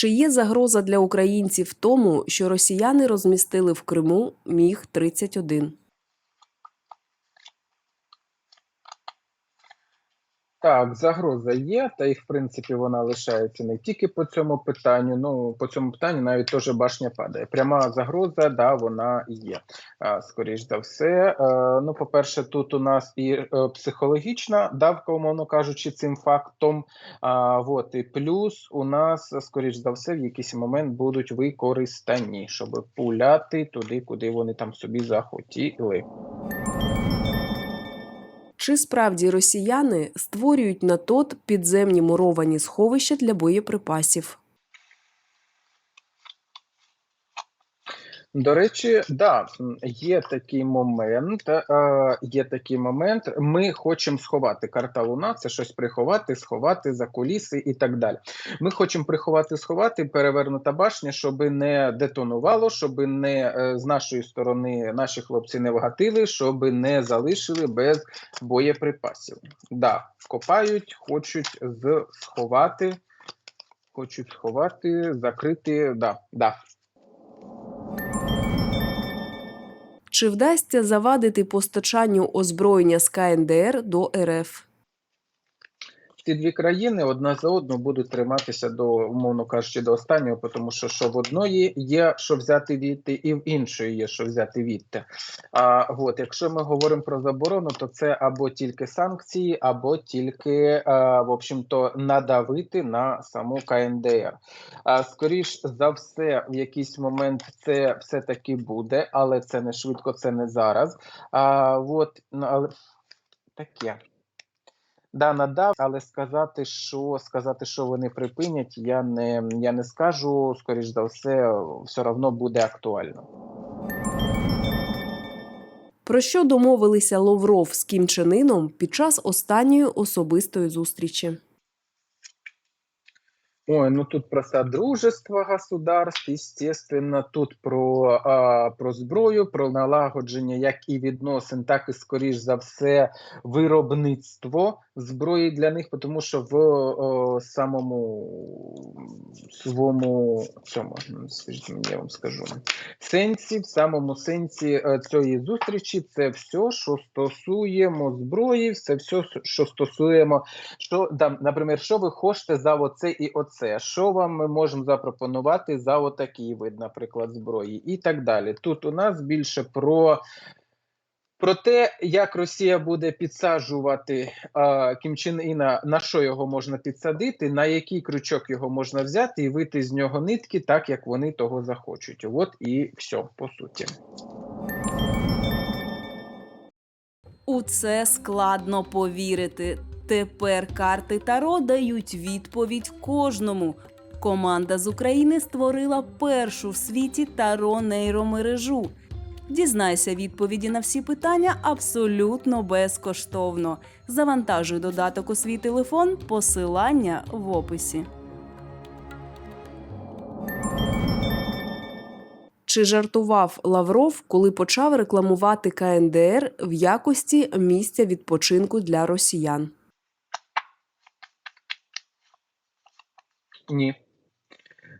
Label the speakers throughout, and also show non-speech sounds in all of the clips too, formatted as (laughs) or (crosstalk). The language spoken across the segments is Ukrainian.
Speaker 1: Чи є загроза для українців в тому, що росіяни розмістили в Криму міг 31
Speaker 2: Так, загроза є, та і в принципі вона лишається не тільки по цьому питанню. Ну по цьому питанню навіть теж башня падає. Пряма загроза, да, вона є. Скоріш за все. Е, ну, по-перше, тут у нас і е, психологічна давка, умовно кажучи, цим фактом. А, вот, і плюс у нас, скоріш за все, в якийсь момент будуть використані, щоб пуляти туди, куди вони там собі захотіли.
Speaker 1: Чи справді росіяни створюють на ТОТ підземні муровані сховища для боєприпасів?
Speaker 2: До речі, да, є такий момент. Е, є такий момент. Ми хочемо сховати карта Луна, це щось приховати, сховати за куліси і так далі. Ми хочемо приховати, сховати, перевернута башня, щоб не детонувало, щоб не е, з нашої сторони наші хлопці не вгатили, щоб не залишили без боєприпасів. Да, копають, хочуть з- сховати, хочуть сховати, закрити. Да, да.
Speaker 1: Чи вдасться завадити постачанню озброєння з КНДР до РФ?
Speaker 2: Ці дві країни одна за одну будуть триматися до, умовно кажучи, до останнього, тому що що в одної є що взяти відти, і в іншої є що взяти відти. А от якщо ми говоримо про заборону, то це або тільки санкції, або тільки а, в общем-то надавити на саму КНДР. А скоріш за все, в якийсь момент це все таки буде, але це не швидко, це не зараз. А от ну, але таке. Да, надав, але сказати, що сказати, що вони припинять, я не я не скажу. Скоріш за все, все одно буде актуально.
Speaker 1: Про що домовилися Лавров з Кім Чен Іном під час останньої особистої зустрічі?
Speaker 2: Ой, ну тут про содружество государств, естественно, тут про, а, про зброю, про налагодження як і відносин, так і скоріш за все виробництво зброї для них, тому що в о, самому своєму цьому, мені, я вам скажу, сенсі, в самому сенсі е, цієї зустрічі, це все, що стосуємо зброї, це все, що стосуємо що да, наприклад, що ви хочете за оце і оце? Що вам ми можемо запропонувати за отакий вид, наприклад, зброї, і так далі. Тут у нас більше про. Про те, як Росія буде підсаджувати а, Кім Чен Іна, на що його можна підсадити, на який крючок його можна взяти і вийти з нього нитки, так як вони того захочуть. От і все, по суті.
Speaker 3: У це складно повірити. Тепер карти Таро дають відповідь кожному. Команда з України створила першу в світі Таро нейромережу. Дізнайся відповіді на всі питання абсолютно безкоштовно. Завантажуй додаток у свій телефон, посилання в описі.
Speaker 1: Чи жартував Лавров, коли почав рекламувати КНДР в якості місця відпочинку для росіян?
Speaker 2: Ні.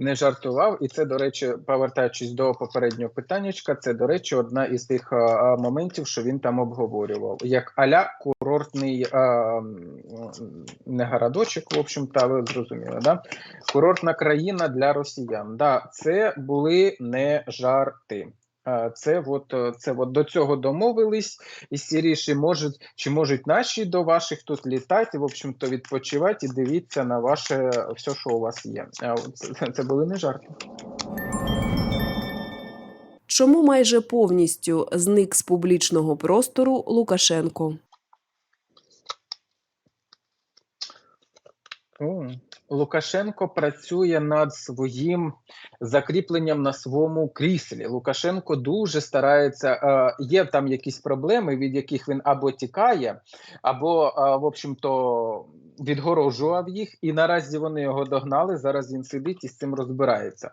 Speaker 2: Не жартував, і це, до речі, повертаючись до попереднього питаннячка, це, до речі, одна із тих а, моментів, що він там обговорював, як аля курортний а, не городочок, в общем, та ви зрозуміли, да? курортна країна для росіян. Да, це були не жарти. Це от, е, це от до цього домовились, і сіріші можуть чи можуть наші до ваших тут літати, в общем-то, відпочивати і дивіться на ваше все, що у вас є. Це, це були не жарти.
Speaker 1: Чому майже повністю зник з публічного простору Лукашенко?
Speaker 2: О, Лукашенко працює над своїм закріпленням на своєму кріслі. Лукашенко дуже старається. Е, є там якісь проблеми, від яких він або тікає, або, е, в общем-то, відгорожував їх, і наразі вони його догнали. Зараз він сидить і з цим розбирається.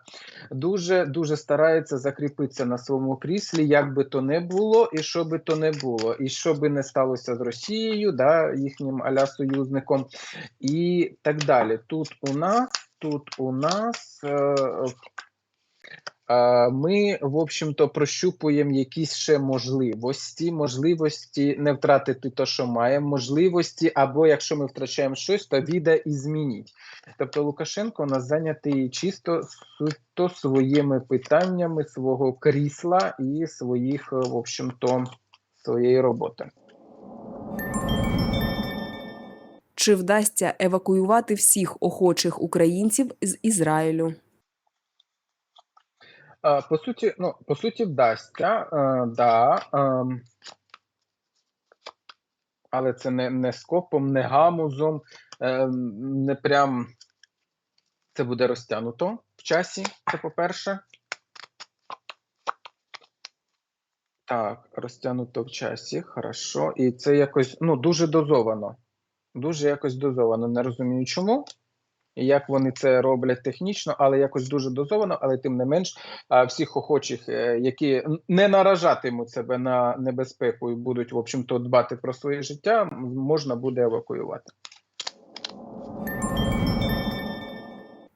Speaker 2: Дуже дуже старається закріпитися на своєму кріслі, як би то не було, і що би то не було, і що би не сталося з Росією, да, їхнім аля союзником і так далі. Тут у нас тут у нас е, е, ми, в общем-то, прощупуємо якісь ще можливості, можливості не втратити те, що маємо, можливості, або якщо ми втрачаємо щось, то віде і змініть. Тобто Лукашенко у нас зайнятий чисто суто своїми питаннями свого крісла і своїх, е, в общем-то, своєї роботи.
Speaker 1: Чи вдасться евакуювати всіх охочих українців з Ізраїлю?
Speaker 2: Е, По суті, ну, по суті, вдасться, е, да, ем, але це не, не скопом, не гамузом, ем, не прям це буде розтягнуто в часі, це по-перше. Так, розтягнуто в часі, хорошо. І це якось ну, дуже дозовано. Дуже якось дозовано. Не розумію чому. І як вони це роблять технічно, але якось дуже дозовано, але тим не менш, всіх охочих, е, які не наражатимуть себе на небезпеку і будуть, в общем-то, дбати про своє життя, можна буде евакуювати.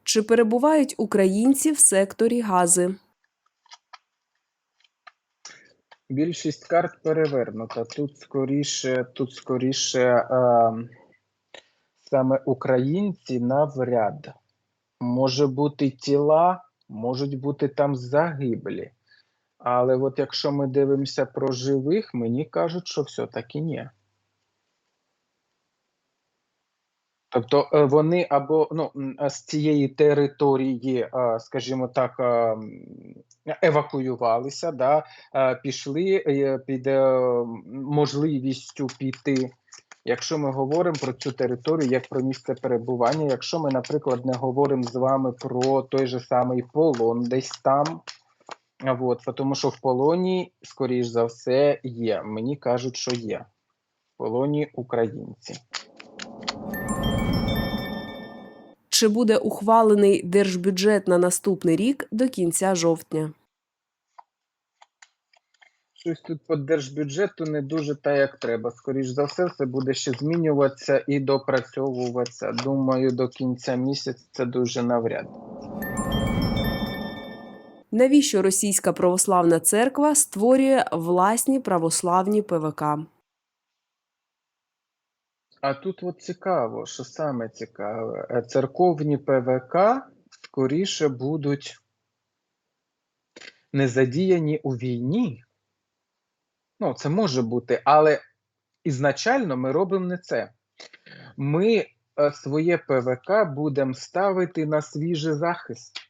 Speaker 1: Чи перебувають українці в секторі Гази?
Speaker 2: Більшість карт перевернута. Тут скоріше, тут скоріше е, саме українці навряд. Може бути тіла, можуть бути там загиблі. Але от якщо ми дивимося про живих, мені кажуть, що все-таки ні. Тобто е, вони або ну, з цієї території, е, скажімо так, е, евакуювалися, да, е, пішли е, під е, можливістю піти. Якщо ми говоримо про цю територію як про місце перебування, якщо ми, наприклад, не говоримо з вами про той же самий полон десь там, от, тому що в полоні, скоріш за все, є. Мені кажуть, що є. В полоні українці.
Speaker 1: Чи буде ухвалений держбюджет на наступний рік до кінця жовтня?
Speaker 2: Щось тут по держбюджету не дуже та як треба. Скоріш за все, все буде ще змінюватися і допрацьовуватися. Думаю, до кінця місяця це дуже навряд.
Speaker 1: Навіщо Російська православна церква створює власні православні ПВК?
Speaker 2: А тут от цікаво, що саме цікаве, е, церковні ПВК скоріше будуть не задіяні у війні. Ну, це може бути, але ізначально ми робимо не це. Ми е, своє ПВК будемо ставити на свіжий захист.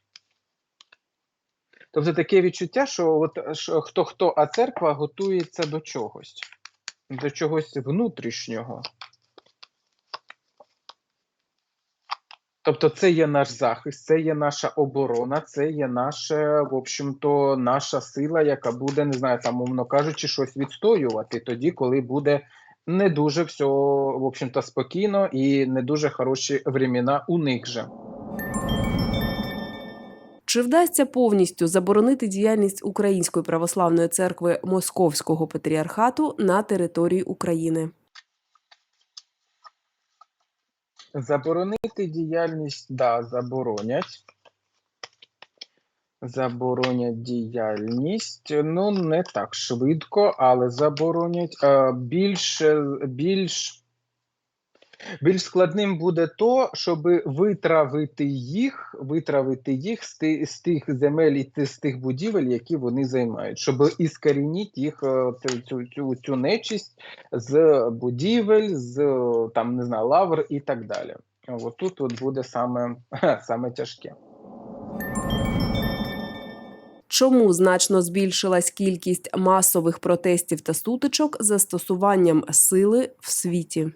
Speaker 2: Тобто таке відчуття, що хто хто, а церква готується до чогось, до чогось внутрішнього. Тобто, це є наш захист, це є наша оборона, це є наша, в общем-то, наша сила, яка буде, не знаю, там, умовно кажучи, щось відстоювати тоді, коли буде не дуже все, в общем-то, спокійно і не дуже хороші времена у них же.
Speaker 1: Чи вдасться повністю заборонити діяльність Української православної церкви Московського патріархату на території України?
Speaker 2: Заборонити діяльність, да, заборонять. Заборонять діяльність, ну не так швидко, але заборонять. Е, Більш, більш, більш складним буде то, щоб витравити їх, витравити їх з тих, з тих земель і ти- з тих будівель, які вони займають, щоб іскорініть їх е, цю, цю, цю, нечисть з будівель, з там не знаю, лавр і так далі. От тут от буде саме, (laughs) саме тяжке.
Speaker 1: Чому значно збільшилась кількість масових протестів та сутичок застосуванням сили в світі?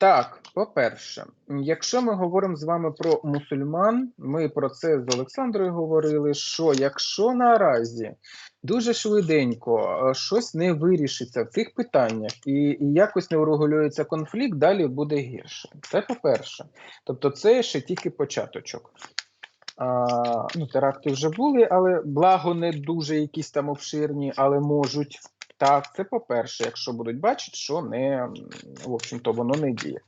Speaker 2: Так, по-перше, якщо ми говоримо з вами про мусульман, ми про це з Олександрою говорили. Що якщо наразі дуже швиденько е, щось не вирішиться в цих питаннях і, і якось не урегулюється конфлікт, далі буде гірше. Це по-перше. Тобто, це ще тільки початочок. А, ну, теракти вже були, але благо не дуже якісь там обширні, але можуть. Так, це по-перше, якщо будуть бачити, що не, в общем-то, воно не діє.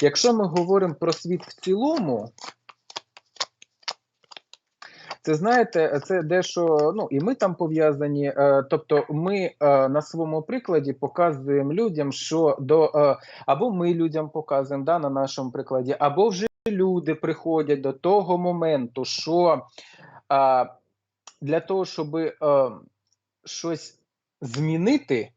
Speaker 2: Якщо ми говоримо про світ в цілому, це знаєте, це дещо, ну і ми там пов'язані. Е, тобто, ми е, на своєму прикладі показуємо людям, що до е, або ми людям показуємо да, на нашому прикладі, або вже люди приходять до того моменту, що для того, щоб щось змінити,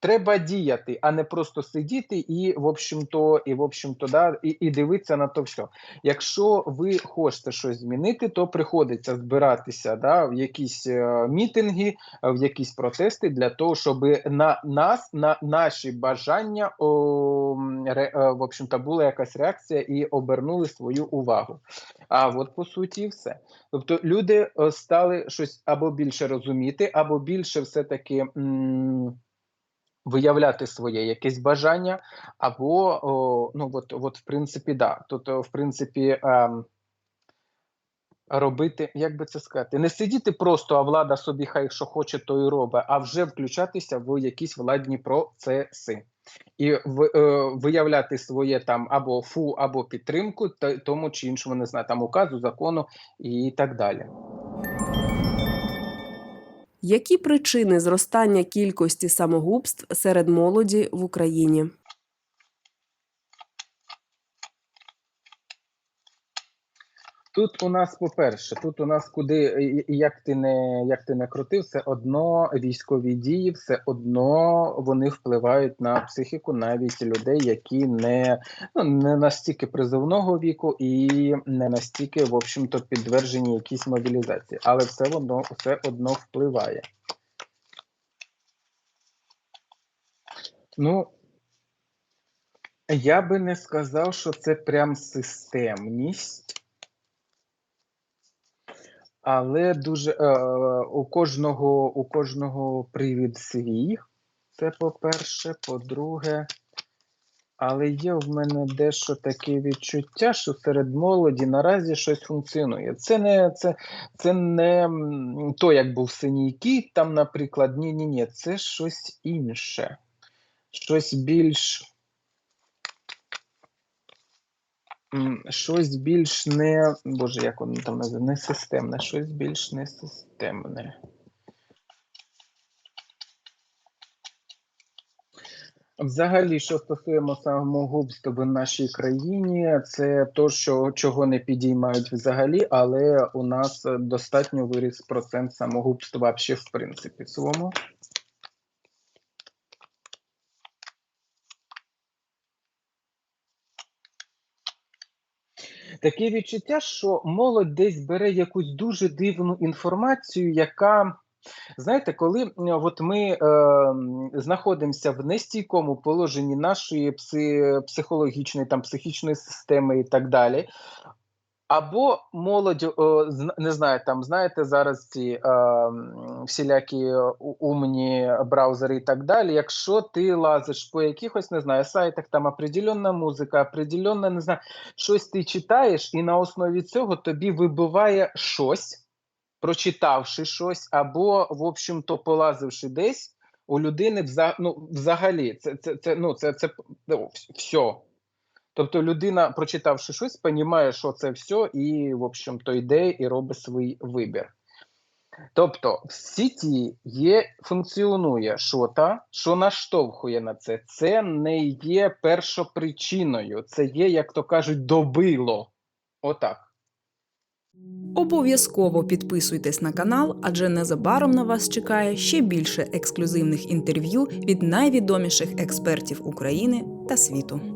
Speaker 2: треба діяти, а не просто сидіти і, в общем-то, і, в общем-то, да, і, і дивитися на то все. Якщо ви хочете щось змінити, то приходиться збиратися да, в якісь е, мітинги, в якісь протести для того, щоб на нас, на наші бажання, о, в общем-то, була якась реакція і обернули свою увагу. А от по суті, все. Тобто люди е, стали щось або більше розуміти, або більше все-таки. Виявляти своє якесь бажання, або о, ну от, от в принципі, да. Тут, в принципі, ем, робити, як би це сказати, не сидіти просто, а влада собі хай що хоче, то і робить, а вже включатися в якісь владні процеси. І е, виявляти своє там або фу, або підтримку тому чи іншому, не знаю, там указу, закону і так далі.
Speaker 1: Які причини зростання кількості самогубств серед молоді в Україні?
Speaker 2: Тут у нас, по-перше, тут у нас куди як ти не як ти не крутив, все одно військові дії, все одно вони впливають на психіку навіть людей, які не, ну, не настільки призовного віку і не настільки, в общем-то, підтверджені якісь мобілізації, але все одно все одно впливає. Ну, я би не сказав, що це прям системність. Але дуже е, у кожного у кожного привід свій. Це по-перше. По-друге, але є в мене дещо таке відчуття, що серед молоді наразі щось функціонує. Це не це, це не то, як був синій кіт, там, наприклад. Ні, ні, ні, це щось інше. Щось більш. Щось більш не. Боже, як воно там називається? Не системне, щось більш не системне. Взагалі, що стосуємо самогубства в нашій країні, це то, що чого не підіймають взагалі, але у нас достатньо виріс процент самогубства взагалі в принципі своєму. Таке відчуття, що молодь десь бере якусь дуже дивну інформацію, яка, знаєте, коли от ми е, знаходимося в нестійкому положенні нашої пси, психологічної, там, психічної системи і так далі. Або молодь, не знаю, там знаєте, зараз ці е, всілякі умні браузери і так далі. Якщо ти лазиш по якихось, не знаю, сайтах, там определенна музика, определенна, не знаю, щось ти читаєш, і на основі цього тобі вибиває щось, прочитавши щось, або, в общем-то, полазивши десь, у людини вза, ну, взагалі, це, це, це, ну, це, це ну, все. Тобто людина, прочитавши щось, розуміє, що це все, і, в общем-то, йде і робить свій вибір. Тобто, в сіті є, функціонує що-то, що наштовхує на це. Це не є першопричиною, це є, як то кажуть, добило. Отак.
Speaker 4: Обов'язково підписуйтесь на канал, адже незабаром на вас чекає ще більше ексклюзивних інтерв'ю від найвідоміших експертів України та світу.